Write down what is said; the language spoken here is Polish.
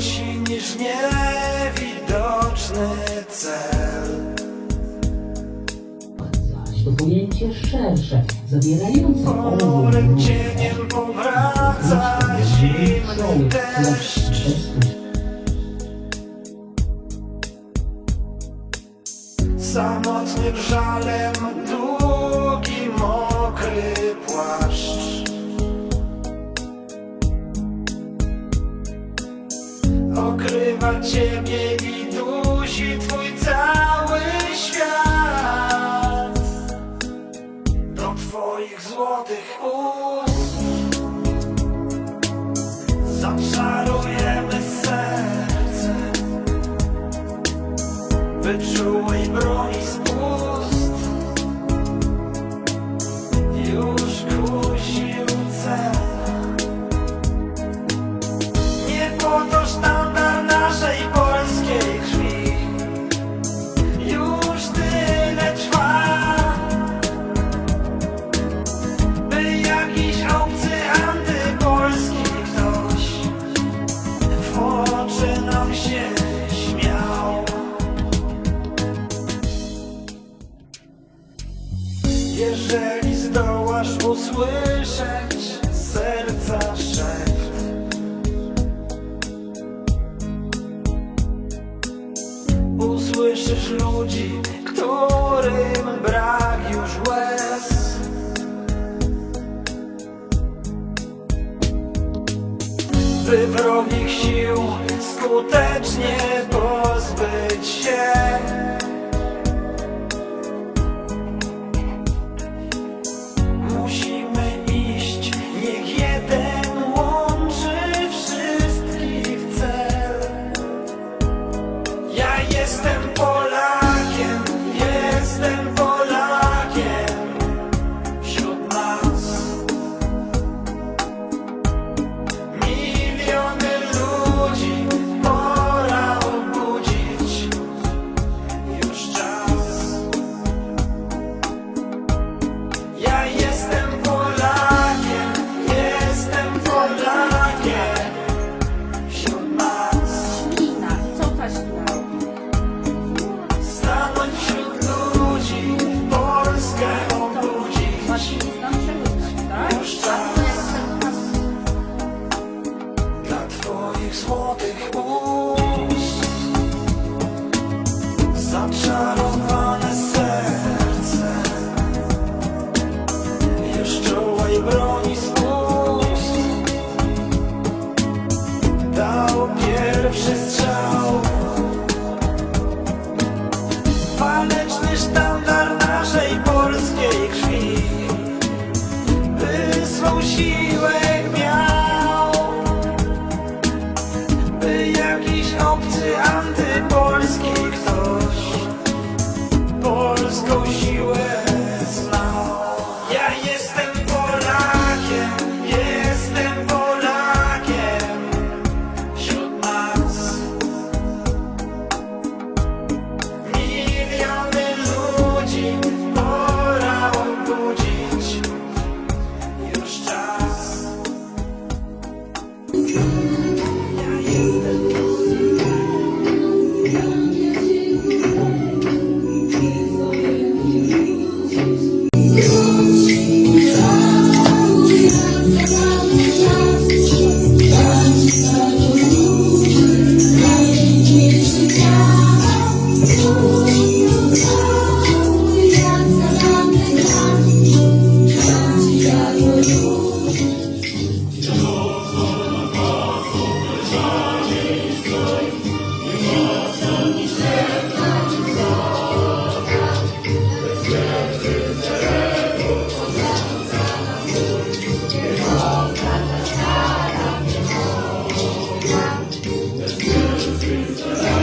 mniejsi niż niewidoczny cel. To pojęcie szersze, zawierające Ponurym cieniem powraca zimny deszcz. Samotnym żalem długi mokry płat. ciebie i dusi twój cały świat. Do twoich złotych ust Zaczarujemy serce. By Jeżeli zdołasz usłyszeć serca sześć Usłyszysz ludzi, którym brak już łez. By wrogich sił skutecznie pozbyć się. przestrzelał dreams.